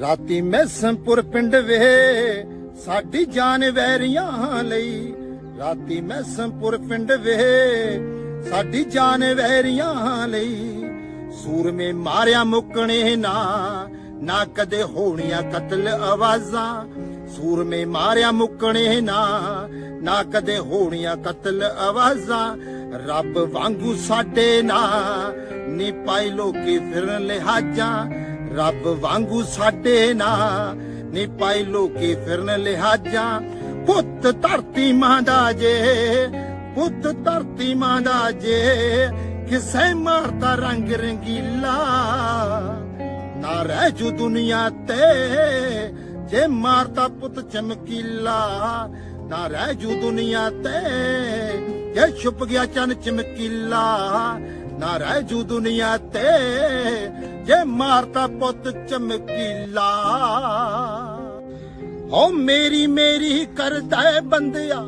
ਰਾਤੀ ਮੈਸਮਪੁਰ ਪਿੰਡ ਵੇ ਸਾਡੀ ਜਾਨ ਵੈਰੀਆਂ ਲਈ। ਰਾਤੀ ਮੈਸਮਪੁਰ ਪਿੰਡ ਵੇ ਸਾਡੀ ਜਾਨ ਵੈਰੀਆਂ ਲਈ। ਸੂਰਮੇ ਮਾਰਿਆ ਮੁੱਕਣੇ ਨਾ ਨਾ ਕਦੇ ਹੋਣੀਆਂ ਕਤਲ ਆਵਾਜ਼ਾਂ। ਸੂਰਮੇ ਮਾਰਿਆ ਮੁੱਕਣੇ ਨਾ ਨਾ ਕਦੇ ਹੋਣੀਆਂ ਕਤਲ ਆਵਾਜ਼ਾਂ। ਰੱਬ ਵਾਂਗੂ ਸਾਡੇ ਨਾ ਨੀ ਪਾਈ ਲੋਕੀ ਫਿਰਨ ਲਿਹਾਜ਼ਾਂ। ਰੱਬ ਵਾਂਗੂ ਸਾਡੇ ਨਾ ਨੀ ਪਾਈ ਲੋਕੀ ਫਿਰਨ ਲਿਹਾਜ਼ਾਂ। ਪੁੱਤ ਧਰਤੀ ਮਾਂ ਦਾ ਜੇ। ਪੁੱਤ ਧਰਤੀ ਮਾਂ ਦਾ ਜੇ। ਕਿਸੇ ਮਾਰਦਾ ਰੰਗ ਰੰਗੀਲਾ। ਨਾ ਰਹਿ ਜੂ ਦੁਨੀਆ ਤੇ। ਜੇ ਮਾਰਦਾ ਪੁੱਤ ਚਮਕੀਲਾ। ਨਾ ਰਹਿ ਜੂ ਦੁਨੀਆ ਤੇ। ਜੇ ਛੁਪ ਗਿਆ ਚੰਨ ਚਮਕੀਲਾ। ਨਾ ਰਹਿ ਜੂ ਦੁਨੀਆ ਤੇ, ਜੇ ਮਾਰਦਾ ਪੁੱਤ ਚਮਕੀਲਾ। ਓ ਮੇਰੀ ਮੇਰੀ ਕਰਦਾ ਹੈ ਬੰਦਿਆ,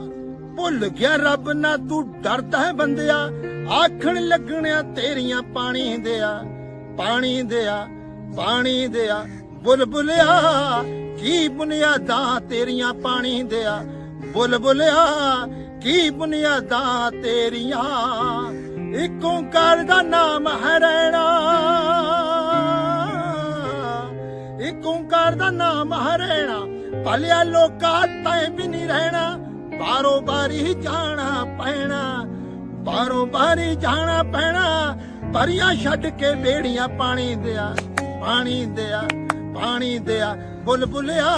ਭੁੱਲ ਗਿਆ ਰੱਬ ਨਾ ਤੂੰ ਡਰਦਾ ਹੈ ਬੰਦਿਆ। ਆਖਣ ਲੱਗਣਿਆ ਤੇਰੀਆਂ ਪਾਣੀ ਦਿਆ ਪਾਣੀ ਦਿਆ ਪਾਣੀ ਦਿਆ। ਬੁਲਬੁਲਿਆ, ਕੀ ਬੁਨਿਆਦਾਂ ਤੇਰੀਆਂ ਪਾਣੀ ਦਿਆ। ਬੁਲਬੁਲਿਆ, ਕੀ ਬੁਨਿਆਦਾਂ ਤੇਰੀਆਂ। ਇੱਕ ਓੰਕਾਰ ਦਾ ਨਾਮ ਹੈ ਰਹਿਣਾ। ਇੱਕ ਓੰਕਾਰ ਦਾ ਨਾਮ ਹਰੇਣਾ ਭਲਿਆ ਲੋਕਾਂ ਤੈ ਵੀ ਨਹੀਂ ਰਹਿਣਾ। ਬਾਰੋ ਬਾਰੀ ਜਾਣਾ ਪੈਣਾ। ਬਾਰੋ ਬਾਰੀ ਜਾਣਾ ਪੈਣਾ। ਪਰੀਆਂ ਛੱਡ ਕੇ ਬੇੜੀਆਂ ਪਾਣੀ ਦਿਆ ਪਾਣੀ ਦਿਆ ਪਾਣੀ ਦਿਆ। ਬੁਲਬੁਲਿਆ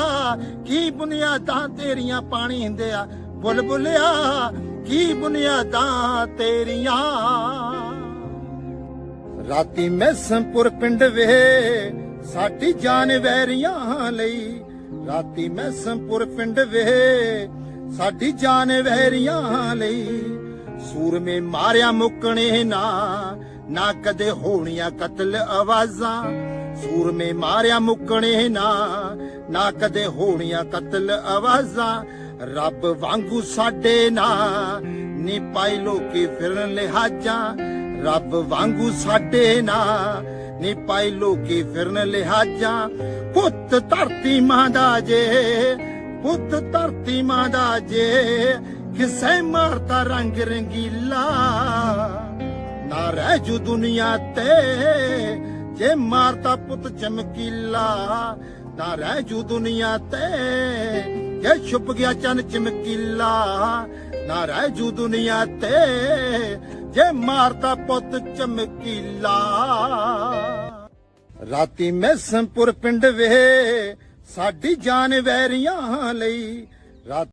ਕੀ ਬੁਨਿਆਦਾਂ ਤੇਰੀਆਂ ਪਾਣੀ ਦਿਆ। ਬੁਲਬੁਲਿਆ ਕੀ ਬੁਨਿਆਦਾਂ ਤੇਰੀਆਂ? ਰਾਤੀ ਮੈਸਮਪੁਰ ਪਿੰਡ ਵੇ, ਸਾਡੀ ਜਾਨ ਵੈਰੀਆਂ ਲਈ। ਰਾਤੀ ਮੈਸਮਪੁਰ ਪਿੰਡ ਵੇ, ਸਾਡੀ ਜਾਨ ਵੈਰੀਆਂ ਲਈ। ਸੂਰਮੇ ਮਾਰਿਆ ਮੁੱਕਣੇ ਨਾ ਨਾ ਕਦੇ ਹੋਣੀਆਂ ਕਤਲ ਆਵਾਜ਼ਾਂ। ਸੂਰਮੇ ਮਾਰਿਆ ਮੁੱਕਣੇ ਨਾ ਨਾ ਕਦੇ ਹੋਣੀਆਂ ਕਤਲ ਆਵਾਜ਼ਾਂ। ਰੱਬ ਵਾਂਗੂ ਸਾਡੇ ਨਾ ਨੀ ਪਾਈ ਲੋਕੀ ਫਿਰਨ ਲਿਹਾਜ਼ਾਂ, ਰੱਬ ਵਾਂਗੂ ਸਾਡੇ ਨਾ ਨੀ ਪਾਈ ਲੋਕੀ ਫਿਰਨ ਲਿਹਾਜ਼ਾਂ, ਪੁੱਤ ਧਰਤੀ ਮਾਂ ਦਾ ਜੇ, ਪੁੱਤ ਧਰਤੀ ਮਾਂ ਦਾ ਜੇ, ਕਿਸੇ ਮਾਰਤਾ ਰੰਗ ਰੰਗੀਲਾ। ਨਾ ਰਹਿ ਜੂ ਦੁਨੀਆ ਤੇ, ਜੇ ਮਾਰਤਾ ਪੁੱਤ ਚਮਕੀਲਾ। ਨਾ ਰਹਿ ਜੂ ਦੁਨੀਆ ਤੇ ਜੇ ਛੁਪ ਗਿਆ ਚੰਨ ਚਮਕੀਲਾ, ਨਾ ਰਹਿ ਜੂ ਦੁਨੀਆ ਤੇ, ਜੇ ਮਾਰਦਾ ਪੁੱਤ ਚਮਕੀਲਾ। ਰਾਤੀ ਮੈਸਮਪੁਰ ਪਿੰਡ ਵੇ ਸਾਡੀ ਜਾਨ ਵੈਰੀਆਂ ਲਈ, ਰਾਤੀ